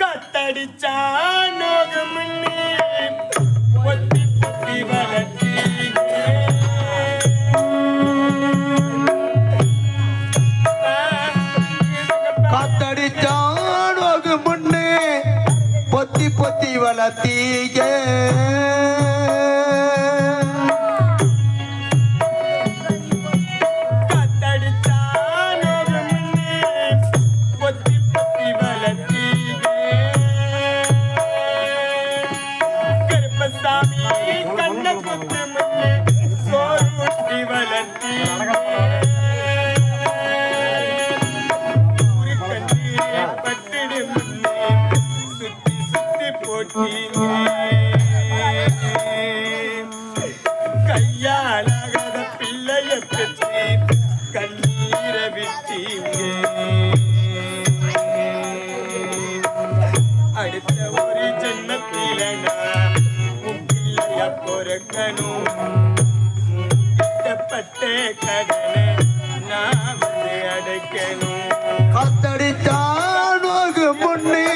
கத்தடிச்சா நோகு ஒத்தி பொத்தி வளர்த்தீங்க. காத்தடிச்சான் ஒரு முன்னே பொத்தி பொத்தி வளர்த்தீங்க. கையாலாகாத பிள்ளைய பெற்று கண்ணீரை விட்டீங்க. அடுத்த ஒரு ஜென்மத்தில நான் பிள்ளைய பொறுக்கணும் கிட்டப்பட்ட கடனை நான் வந்து அடைக்கணும். காத்தடிச்சான் முன்னே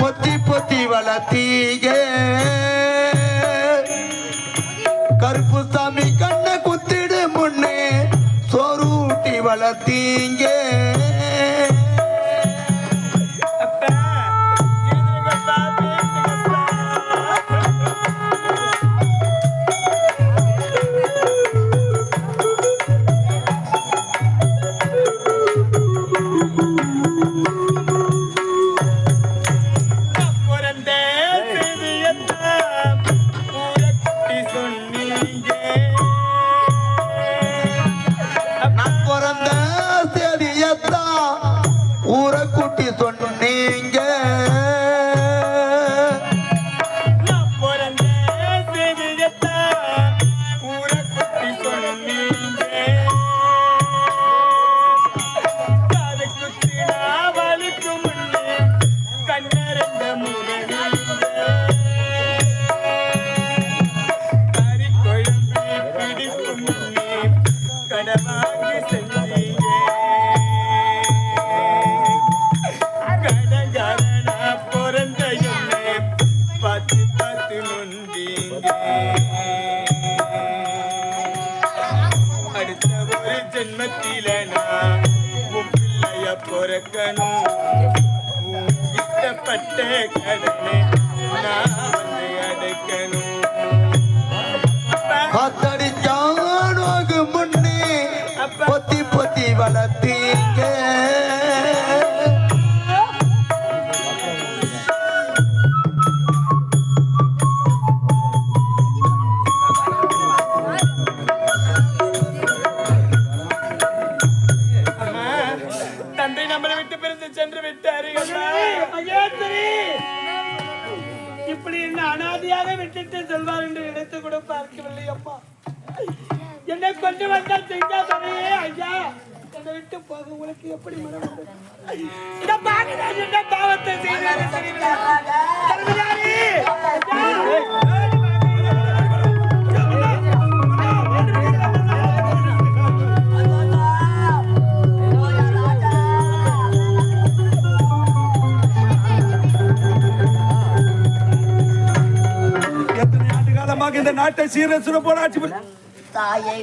பொத்தி பொத்தி வளர்த்தீங்க கருப்பு சாமி கண்ணை குத்திடு முன்னே சோறு ஊட்டி வளர்த்தீங்க. ஜென்மத்தில உன் பிள்ளைய பிறக்கணும் உன் இஷ்டப்பட்ட கடனை நான் வந்து அடைக்கணும் அப்பா, காத்தடிச்சான் முன்னே. பொத்தி பொத்தி வளர்த்து விட்டுட்டு செல்வார் என்று நினைத்து கூட பார்க்கவில்லை அம்மா என்னை கொண்டு வந்தால் செய்தாதனையே ஐயா. என்னை விட்டு போக உங்களுக்கு எப்படி மனம்? இந்த பாக்கியராஜ் என்ன பாவத்தை செய்தாரு காலமாக இந்த நாட்டை சீரசுர போட ஆட்சி தாயை?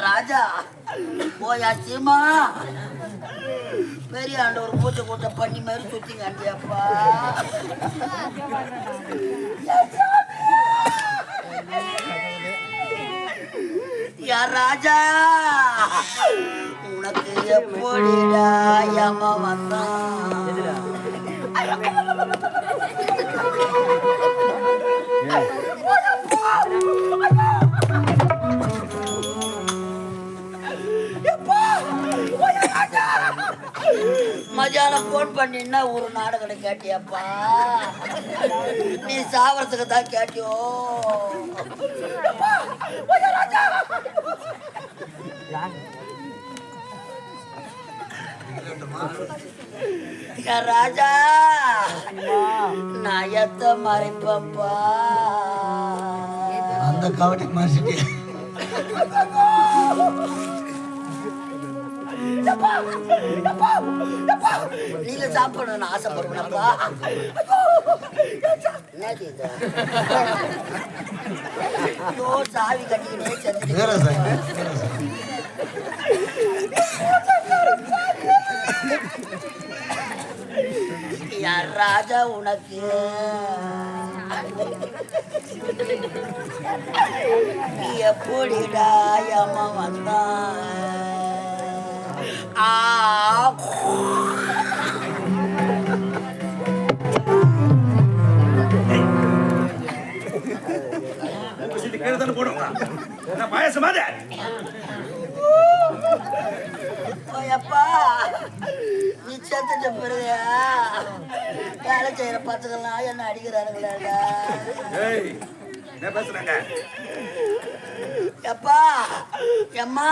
ராஜா போயா சீமா பெரிய ஆண்டவர் ஒரு போட்ட பண்ணி மாதிரி சுத்திங்க காண்டியாப்பா யா ராஜா? உனக்கு எப்படிடா யம வந்தான்? கோட் பண்ணினா ஒரு நாடகம் கேட்டியாப்பா? நீ சாவரத்துக்கு தான் கேட்டியோ? ராஜா நான் எத்த மறைப்பப்பா அந்த கவட்டி மறைச்சிட்டேன் மாறிட்டு நீங்க சாப்பிடணும்னு ஆசைப்படுறப்பா என்னது இது ஐயோ சாவி கட்டிக்கிட்டே செத்துட்டு ராஜா உனக்கு நீ எப்படிடா அம்மா வந்தான் ஆ அப்பா நீ செத்துட்ட பிறகு வேலை செய்யற பசங்கள்லாம் என்ன அடிக்கிறானுங்களாடா? என்ன பேசுறாங்க? எப்பா எம்மா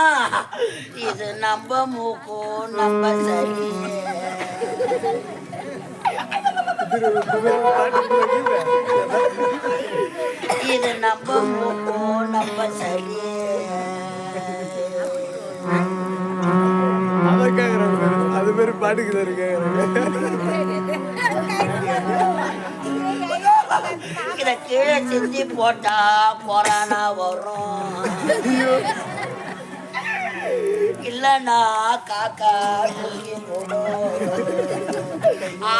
இது நம்ம மூக்கு நம்ம சரி இது நம்ம மூக்கு நம்ம சரி அது பேர் பாட்டுக்கு இருக்காங்க இத கீழே சிந்தி போட்டா கொரோனா வரும். இல்லைன்னா காக்கா தூக்கி போடும். ஆ.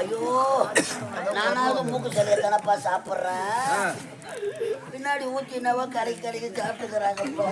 ஐயோ நானாவது மூக்கு சரியா தானப்பா சாப்பிட்றேன். பின்னாடி ஊத்தினவ கறி கறிக்கு சாப்பிட்டுக்கிறாங்கப்பா